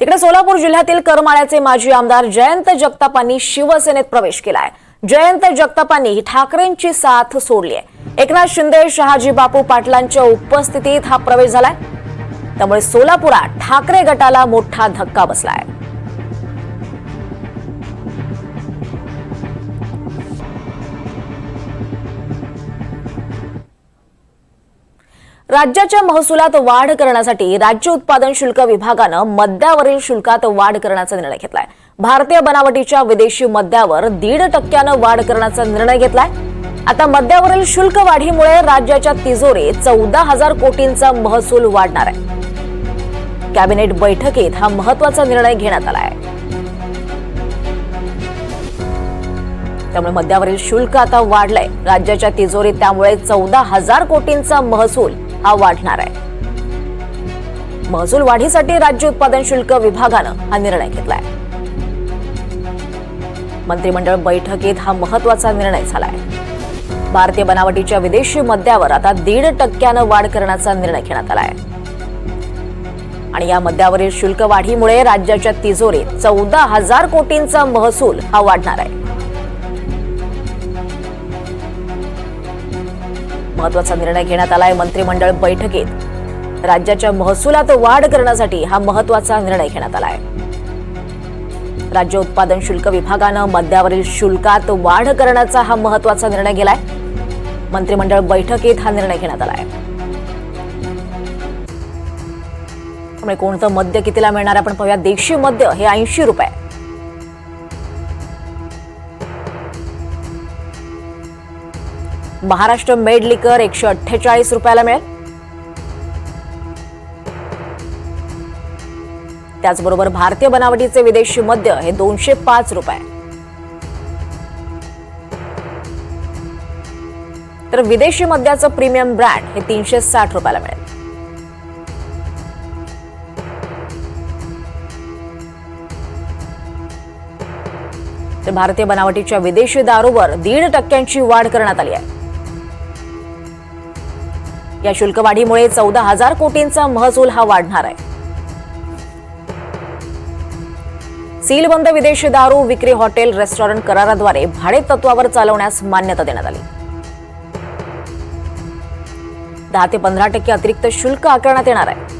तिकडे सोलापूर जिल्ह्यातील करमाळ्याचे माजी आमदार जयंत जगतापांनी शिवसेनेत प्रवेश केलाय. जयंत जगतापांनी ठाकरेंची साथ सोडली आहे एकनाथ शिंदे शहाजी बापू पाटलांच्या उपस्थितीत हा प्रवेश झालाय. त्यामुळे सोलापुरात ठाकरे गटाला मोठा धक्का बसलाय. राज्याच्या महसुलात वाढ करण्यासाठी राज्य उत्पादन शुल्क विभागानं मद्यावरील शुल्कात वाढ करण्याचा निर्णय घेतलाय. भारतीय बनावटीच्या विदेशी मद्यावर दीड टक्क्यानं वाढ करण्याचा निर्णय घेतलाय. आता मद्यावरील शुल्क वाढीमुळे राज्याच्या तिजोरीत चौदा हजार कोटींचा महसूल वाढणार आहे. कॅबिनेट बैठकीत हा महत्त्वाचा निर्णय घेण्यात आला आहे. त्यामुळे मद्यावरील शुल्क आता वाढलंय. राज्याच्या तिजोरीत त्यामुळे चौदा हजार कोटींचा महसूल हा वाढणार आहे. महसूल वाढीसाठी राज्य उत्पादन शुल्क विभागानं हा निर्णय घेतलाय. मंत्रिमंडळ बैठकीत हा महत्त्वाचा निर्णय झालाय. भारतीय बनावटीच्या विदेशी मद्यावर आता दीड टक्क्यानं वाढ करण्याचा निर्णय घेण्यात आलाय. आणि या मद्यावरील शुल्क वाढीमुळे राज्याच्या तिजोरीत चौदा हजार कोटींचा महसूल हा वाढणार आहे. महत्त्वाचा निर्णय घेण्यात आलाय मंत्रिमंडळ बैठकीत. राज्याच्या महसुलात वाढ करण्यासाठी हा महत्त्वाचा निर्णय घेण्यात आलाय. राज्य उत्पादन शुल्क विभागानं मद्यावरील शुल्कात वाढ करण्याचा हा महत्त्वाचा निर्णय घेलाय. मंत्रिमंडळ बैठकीत हा निर्णय घेण्यात आलाय. त्यामुळे कोणतं मद्य कितीला मिळणार आपण पाहूया. देशी मद्य हे ऐंशी रुपये. महाराष्ट्र मेड लिकर एकशे अठ्ठेचाळीस रुपयाला मिळेल. त्याचबरोबर भारतीय बनावटीचे विदेशी मद्य हे दोनशे पाच रुपये. तर विदेशी मद्याचं प्रीमियम ब्रँड हे तीनशे साठ रुपयाला मिळेल. तर भारतीय बनावटीच्या विदेशी दारूवर दीड टक्क्यांची वाढ करण्यात आली आहे. या शुल्क वाढीमुळे चौदा हजार कोटींचा महसूल हा वाढणार आहे. सीलबंद विदेशी दारू विक्री हॉटेल रेस्टॉरंट कराराद्वारे भाडे तत्वावर चालवण्यास मान्यता देण्यात आली. दहा ते पंधरा टक्के अतिरिक्त शुल्क आकारण्यात येणार आहे.